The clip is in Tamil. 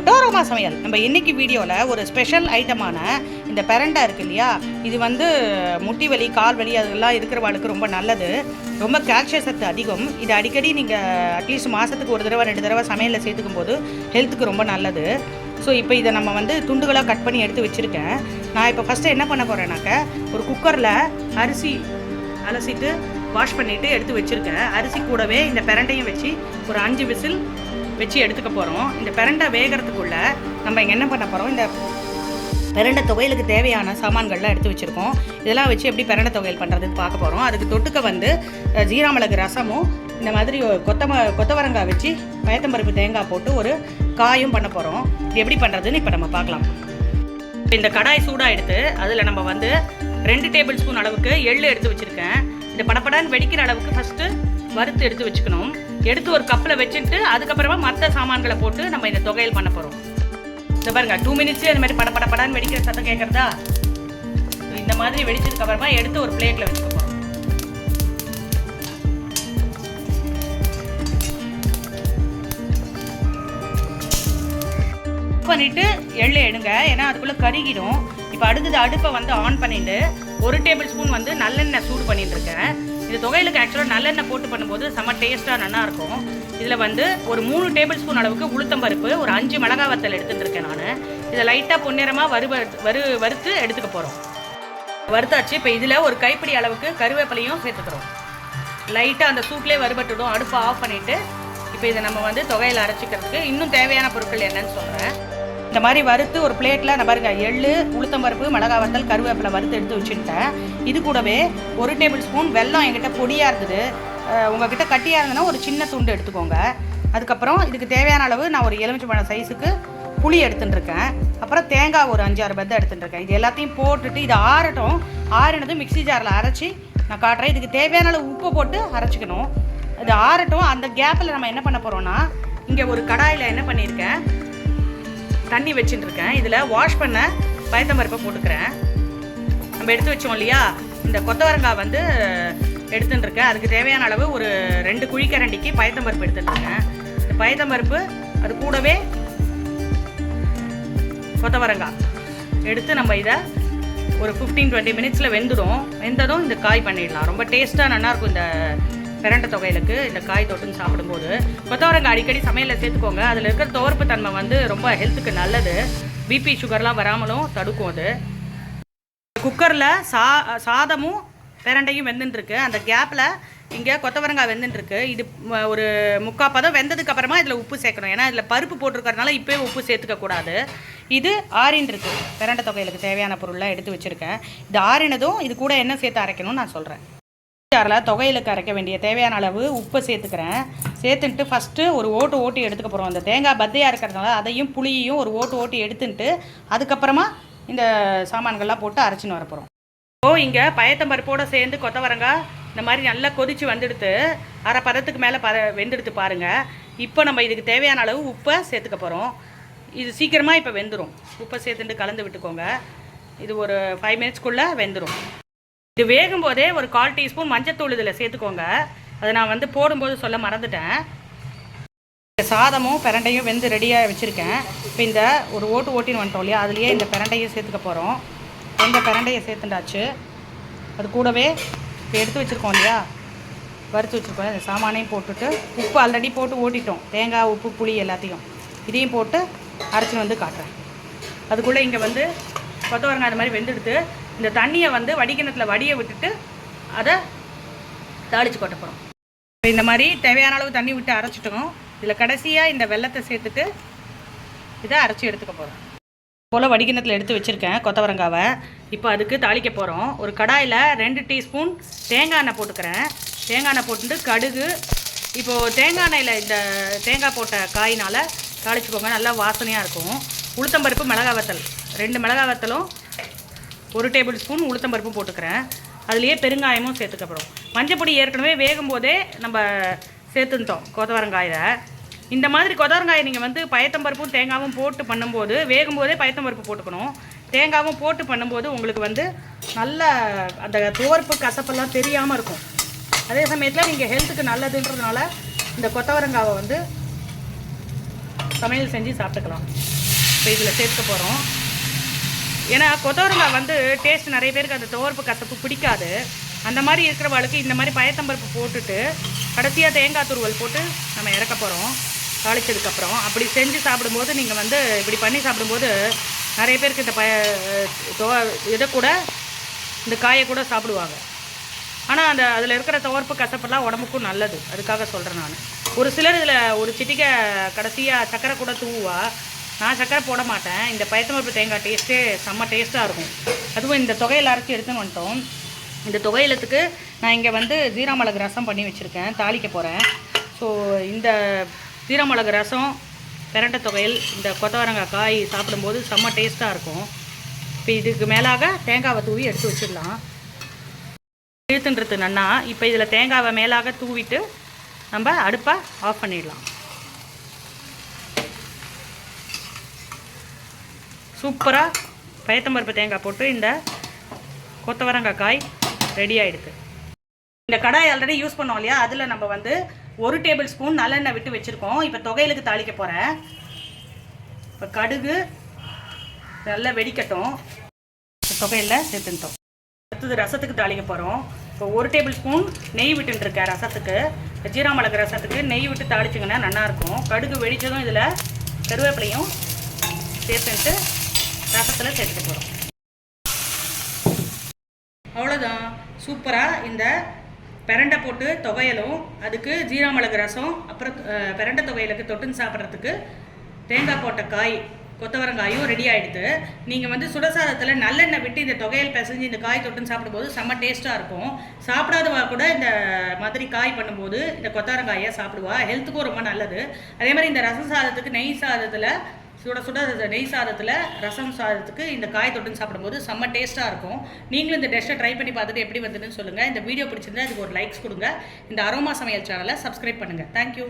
டோரோமா சமையல். நம்ம இன்னைக்கு வீடியோவில் ஒரு ஸ்பெஷல் ஐட்டமான இந்த பெரண்டா இருக்கு இல்லையா? இது வந்து முட்டி வலி கால் வலி அதெல்லாம் இருக்கிறவாளுக்கு ரொம்ப நல்லது. ரொம்ப கால்சிய சத்து அதிகம். இது அடிக்கடி நீங்கள் அட்லீஸ்ட் மாதத்துக்கு ஒரு தடவை ரெண்டு தடவை சமையலில் சேர்த்துக்கும் போது ஹெல்த்துக்கு ரொம்ப நல்லது. ஸோ இப்போ இதை நம்ம வந்து துண்டுகளாக கட் பண்ணி எடுத்து வச்சுருக்கேன். நான் இப்போ ஃபஸ்ட்டு என்ன பண்ண போகிறேன்னாக்க ஒரு குக்கரில் அரிசி அலசிட்டு வாஷ் பண்ணிவிட்டு எடுத்து வச்சுருக்கேன். அரிசி கூடவே இந்த பெரண்டையும் வச்சு ஒரு அஞ்சு விசில் வச்சு எடுத்துக்க போகிறோம் இந்த பெரண்டை வேகிறதுக்குள்ள நம்ம இங்கே என்ன பண்ண போகிறோம் இந்த பிரண்டை துவையலுக்கு தேவையான சாமான்கள்லாம் எடுத்து வச்சுருக்கோம். இதெல்லாம் வச்சு எப்படி பிரண்டை துவையல் பண்ணுறதுன்னு பார்க்க போகிறோம் அதுக்கு தொட்டுக்க வந்து ஜீரா மிளகு ரசமும் இந்த மாதிரி கொத்தம கொத்தவரங்காய் வச்சு பயத்தம்பருப்பு தேங்காய் போட்டு ஒரு காயும் பண்ண போகிறோம் இது எப்படி பண்ணுறதுன்னு இப்போ நம்ம பார்க்கலாம். இந்த கடாய் சூடாக எடுத்து அதில் நம்ம வந்து ரெண்டு டேபிள் ஸ்பூன் அளவுக்கு எள் எடுத்து வச்சுருக்கேன். இந்த படப்படான்னு வெடிக்கிற அளவுக்கு ஃபஸ்ட்டு வறுத்து எடுத்து வச்சுக்கணும். எடுத்து ஒரு கப்பில் வச்சுட்டு அதுக்கப்புறமா மற்ற சாமான்களை போட்டு நம்ம இந்த தொகையில் பண்ண போகிறோம் இந்த பாருங்க டூ மினிட்ஸ் இந்த மாதிரி பட பட படான்னு வெடிக்கிற சத்தம் கேட்குறதா இந்த மாதிரி வெடிச்சதுக்கு அப்புறமா எடுத்து ஒரு பிளேட்டில் வச்சுக்க போகிறோம் பண்ணிட்டு எள்ளு எடுங்க. ஏன்னா அதுக்குள்ளே கருகிடும். இப்போ அடுத்தது அடுப்பை வந்து ஆன் பண்ணிட்டு ஒரு டேபிள் ஸ்பூன் வந்து நல்லெண்ணெய் சூடு பண்ணிட்டு இருக்கேன் இது தொகையிலுக்கு ஆக்சுவலாக நல்லெண்ணெய் போட்டு பண்ணும்போது செம்ம டேஸ்ட்டாக நல்லாயிருக்கும் இதில் வந்து ஒரு மூணு டேபிள் ஸ்பூன் அளவுக்கு உளுத்தம் பருப்பு ஒரு அஞ்சு மிளகா வத்தல் எடுத்துட்டு இருக்கேன் நான். இதை லைட்டாக பொன்னிறமாக வறு வறு வறுத்து எடுத்துக்க போகிறோம் வறுத்தாச்சு. இப்போ இதில் ஒரு கைப்பிடி அளவுக்கு கருவேப்பிலையும் சேர்த்துக்கிறோம். லைட்டாக அந்த சூட்லேயே வறுபட்டுடும். அடுப்பை ஆஃப் பண்ணிவிட்டு இப்போ இதை நம்ம வந்து தொகையில் அரைச்சிக்கிறதுக்கு இன்னும் தேவையான பொருட்கள் என்னன்னு சொல்கிறேன் இந்த மாதிரி வறுத்து ஒரு பிளேட்டில் நான் பாருங்க எள்ளு உளுத்தம்பருப்பு மிளகா வத்தல் கருவேப்பிலை வறுத்து எடுத்து வச்சுட்டேன் இது கூடவே ஒரு டேபிள் ஸ்பூன் வெல்லம் என்கிட்ட பொடியாக இருந்தது. உங்ககிட்ட கட்டியாக இருந்ததுன்னா ஒரு சின்ன துண்டு எடுத்துக்கோங்க. அதுக்கப்புறம் இதுக்கு தேவையான அளவு நான் ஒரு எலுமிச்சம்பழம் சைஸுக்கு புளி எடுத்துட்டுருக்கேன். அப்புறம் தேங்காய் ஒரு அஞ்சாறு பத்தை எடுத்துட்டுருக்கேன். இது எல்லாத்தையும் போட்டுட்டு இது ஆறட்டும். ஆறினதும் மிக்ஸி ஜாரில் அரைச்சி நான் காட்டுறேன். இதுக்கு தேவையான அளவு உப்பு போட்டு அரைச்சிக்கணும். இது ஆறட்டும். அந்த கேப்பில் நம்ம என்ன பண்ண போகிறோம்னா இங்கே ஒரு கடாயில் என்ன பண்ணியிருக்கேன் தண்ணி வச்சுட்டு இருக்கேன் இதில் வாஷ் பண்ண பயத்தம்பருப்பை போட்டுக்கிறேன். நம்ம எடுத்து வச்சோம் இல்லையா? இந்த கொத்தவரங்காய் வந்து எடுத்துட்டுருக்கேன் அதுக்கு தேவையான அளவு ஒரு ரெண்டு குழிக்கரண்டிக்கு பயத்தம்பருப்பு எடுத்துட்டுருக்கேன் இந்த பயத்தம்பருப்பு அது கூடவே கொத்தவரங்காய். எடுத்து நம்ம இதை ஒரு ஃபிஃப்டீன் டுவெண்ட்டி மினிட்ஸில் வெந்துடும். வெந்ததும் இந்த காய் பண்ணிடலாம். ரொம்ப டேஸ்ட்டாக நல்லாயிருக்கும் இந்த பிரண்டை தொகையிலுக்கு இந்த காய் தொட்டுன்னு சாப்பிடும்போது கொத்தவரங்காய் அடிக்கடி சமையலில் சேர்த்துக்கோங்க. அதில் இருக்கிற தோர்ப்பு தன்மை வந்து ரொம்ப ஹெல்த்துக்கு நல்லது. பிபி சுகர்லாம் வராமலும் தடுக்கும் அது. குக்கரில் சா சாதமும் பிரண்டையும் வெந்துட்டுருக்கு அந்த கேப்பில் இங்கே கொத்தவரங்காய் வெந்துட்டுருக்கு இது ஒரு முக்கா பதம் வெந்ததுக்கு அப்புறமா இதில் உப்பு சேர்க்கணும். ஏன்னா இதில் பருப்பு போட்டிருக்கறதுனால இப்போயே உப்பு சேர்த்துக்க கூடாது. இது ஆறின் இருக்கு பிரண்டை தொகையிலுக்கு தேவையான பொருள்லாம் எடுத்து வச்சுருக்கேன். இது ஆறினதும் இது கூட என்ன சேர்த்து அரைக்கணும்னு நான் சொல்கிறேன் ஜாரில் தொகையில் அரைக்க வேண்டிய தேவையான அளவு உப்பை சேர்த்துக்கிறேன். சேர்த்துன்ட்டு ஃபஸ்ட்டு ஒரு ஓட்டு ஓட்டி எடுத்துக்க போகிறோம் அந்த தேங்காய் பத்தையாக இருக்கிறதுனால அதையும் புளியையும் ஒரு ஓட்டு ஓட்டி எடுத்துன்ட்டு அதுக்கப்புறமா இந்த சாமான்கள்லாம் போட்டு அரைச்சின்னு வரப்போகிறோம் ஓ இங்கே பயத்தம்பருப்போடு சேர்ந்து கொத்தவரங்காய் இந்த மாதிரி நல்லா கொதித்து வந்துடுத்து அரை பதத்துக்கு மேலே பத வெந்துடுத்து பாருங்கள் இப்போ நம்ம இதுக்கு தேவையான அளவு உப்பை சேர்த்துக்க போகிறோம் இது சீக்கிரமாக இப்போ வெந்துடும் உப்பை சேர்த்துட்டு கலந்து விட்டுக்கோங்க. இது ஒரு ஃபைவ் மினிட்ஸ்க்குள்ளே வெந்துடும் இது வேகும் போதே ஒரு கால் டீஸ்பூன் மஞ்சத்தூள் இதில் சேர்த்துக்கோங்க. அதை நான் வந்து போடும்போது சொல்ல மறந்துட்டேன். இந்த சாதமும் பிரண்டையும் வெந்து ரெடியாக வச்சுருக்கேன். இப்போ இந்த ஒரு ஓட்டு ஓட்டின்னு வந்துட்டோம் இல்லையா? அதுலேயே இந்த பிரண்டையும் சேர்த்துக்க போகிறோம் இந்த பிரண்டையை சேர்த்துண்டாச்சு அது கூடவே இப்போ எடுத்து வச்சுருக்கோம் இல்லையா? வறுத்து வச்சுருக்கோம். இந்த சாமானையும் போட்டுட்டு உப்பு ஆல்ரெடி போட்டு ஓட்டிட்டோம். தேங்காய் உப்பு புளி எல்லாத்தையும். இதையும் போட்டு அரைச்சின்னு வந்து காட்டுறேன். அதுக்குள்ளே இங்கே வந்து கொத்தவரங்காய் அது மாதிரி வெந்தெடுத்து இந்த தண்ணியை வந்து வடிக்கிணத்துல வடிய விட்டுட்டு அதை தாளித்து கொட்ட போகிறோம் இந்த மாதிரி தேவையான அளவு தண்ணி விட்டு அரைச்சிட்டோம். இதில் கடைசியாக இந்த வெள்ளத்தை சேர்த்துட்டு இதை அரைச்சி எடுத்துக்க போகிறோம் போல் வடிகிணத்தில் எடுத்து வச்சுருக்கேன் கொத்தவரங்காவை. இப்போ அதுக்கு தாளிக்க போகிறோம் ஒரு கடாயில் ரெண்டு டீஸ்பூன் தேங்காய் எண்ணெய் போட்டுக்கிறேன். தேங்காய் எண்ணெய் போட்டுட்டு கடுகு இப்போது தேங்காய் எண்ணெயில் இந்த தேங்காய் போட்ட காயினால் தாளிச்சுக்கோங்க. நல்லா வாசனையாக இருக்கும். உளுத்தம்பருப்பு மிளகா வத்தல். ரெண்டு மிளகா வத்தலும் ஒரு டேபிள் ஸ்பூன் உளுத்தம்பருப்பும் போட்டுக்கிறேன். அதுலேயே பெருங்காயமும் சேர்த்துக்கப்படும் மஞ்சப்பொடி ஏற்கனவே வேகும் போதே நம்ம சேர்த்துட்டோம் கொத்தவரங்காயில். இந்த மாதிரி கொத்தவரங்காயை நீங்கள் வந்து பயத்தம்பருப்பும் தேங்காவும் போட்டு பண்ணும்போது வேகும் போதே பயத்தம்பருப்பு போட்டுக்கணும். தேங்காவும் போட்டு பண்ணும்போது உங்களுக்கு வந்து நல்ல அந்த துவர்ப்பு கசப்பெல்லாம் தெரியாமல் இருக்கும். அதே சமயத்தில் நீங்கள் ஹெல்த்துக்கு நல்லதுன்றதுனால இந்த கொத்தவரங்காவை வந்து சமையல் செஞ்சு சாப்பிட்டுக்கலாம். இப்போ இதில் சேர்த்துக்க போகிறோம் ஏன்னா கொத்தவரங்காய் வந்து டேஸ்ட் நிறைய பேருக்கு அந்த துவர்ப்பு கசப்பு பிடிக்காது. அந்த மாதிரி இருக்கிறவளுக்கு இந்த மாதிரி பயத்தம்பருப்பு போட்டுட்டு கடைசியாக தேங்காய் துருவல் போட்டு நம்ம இறக்க போகிறோம் தாளிச்சதுக்கப்புறம் அப்படி செஞ்சு சாப்பிடும்போது நீங்கள் வந்து இப்படி பண்ணி சாப்பிடும்போது நிறைய பேருக்கு இந்த பய தோ இதை கூட இந்த காயை கூட சாப்பிடுவாங்க. ஆனால் அந்த அதில் இருக்கிற துவர்ப்பு கசப்பெல்லாம் உடம்புக்கும் நல்லது. அதுக்காக சொல்கிறேன் நான். ஒரு சிலர் இதில் ஒரு சிட்டிக்கை கடைசியாக சக்கரை கூட தூவா நான் சக்கரை போட மாட்டேன். இந்த பயத்தமரப்பு தேங்காய் டேஸ்ட்டே செம்ம டேஸ்ட்டாக இருக்கும். அதுவும் இந்த தொகையில் அரைச்சி எடுத்துன்னு வந்துட்டோம். இந்த தொகையிலத்துக்கு நான் இங்கே வந்து ஜீரா மிளகு ரசம் பண்ணி வச்சுருக்கேன். தாளிக்க போகிறேன் ஸோ இந்த ஜீரா மிளகு ரசம் பிரண்டை தொகையில் இந்த கொத்தவரங்காய் காய் சாப்பிடும்போது செம்ம டேஸ்ட்டாக இருக்கும். இப்போ இதுக்கு மேலாக தேங்காவை தூவி எடுத்து வச்சிடலாம். இழுத்துன்றது நன்னா. இப்போ இதில் தேங்காவை மேலாக தூவிட்டு நம்ம அடுப்பை ஆஃப் பண்ணிடலாம். சூப்பராக பயத்தம்பருப்பு தேங்காய் போட்டு இந்த கொத்தவரங்காய் காய் ரெடி ஆகிடுது இந்த கடாய் ஆல்ரெடி யூஸ் பண்ணோம் இல்லையா? அதில் நம்ம வந்து ஒரு டேபிள் ஸ்பூன் நல்லெண்ணெய் விட்டு வச்சுருக்கோம். இப்போ தொகையிலுக்கு தாளிக்க போகிறேன் இப்போ கடுகு நல்லா வெடிக்கட்டும். தொகையில் சேர்த்துட்டோம். அடுத்தது ரசத்துக்கு தாளிக்க போகிறோம் இப்போ ஒரு டேபிள் ஸ்பூன் நெய் விட்டுருக்கேன் ரசத்துக்கு. இப்போ ஜீரா மிளகு ரசத்துக்கு நெய் விட்டு தாளிச்சிங்கன்னா நல்லாயிருக்கும் கடுகு வெடித்ததும் இதில் கருவேப்பிலையும் சேர்த்துட்டு பக்கத்தில் சேர்த்துக்க போகிறோம் அவ்வளோதான் சூப்பராக இந்த பெரண்டை போட்டு துவையலும் அதுக்கு ஜீரா மிளகு ரசம் அப்புறம் பெரண்டை துவையலுக்கு தொட்டுன்னு சாப்பிட்றதுக்கு தேங்காய் போட்ட காய் கொத்தவரங்காயும் ரெடி ஆகிடுது நீங்கள் வந்து சுடசாதத்தில் நல்லெண்ணெய் விட்டு இந்த தொகையில் பிசைஞ்சு இந்த காய் தொட்டுன்னு சாப்பிடும்போது செம்ம டேஸ்ட்டாக இருக்கும். சாப்பிடாதவா கூட இந்த மாதிரி காய் பண்ணும்போது இந்த கொத்தவரங்காயை சாப்பிடுவா. ஹெல்த்துக்கும் ரொம்ப நல்லது. அதே மாதிரி இந்த ரசம் சாதத்துக்கு நெய் சாதத்தில் சுட சுட நெய் சாதத்தில் ரசம் சாதத்துக்கு இந்த காய் தொட்டுன்னு சாப்பிடும்போது செம்ம டேஸ்ட்டாக இருக்கும். நீங்களும் இந்த டெஸ்ட்டை ட்ரை பண்ணி பார்த்துட்டு எப்படி வந்ததுன்னு சொல்லுங்கள் இந்த வீடியோ பிடிச்சிருந்தா அதுக்கு ஒரு லைக்ஸ் கொடுங்க. இந்த அரோமா சமையல் சேனலை சப்ஸ்கிரைப் பண்ணுங்கள் தேங்க்யூ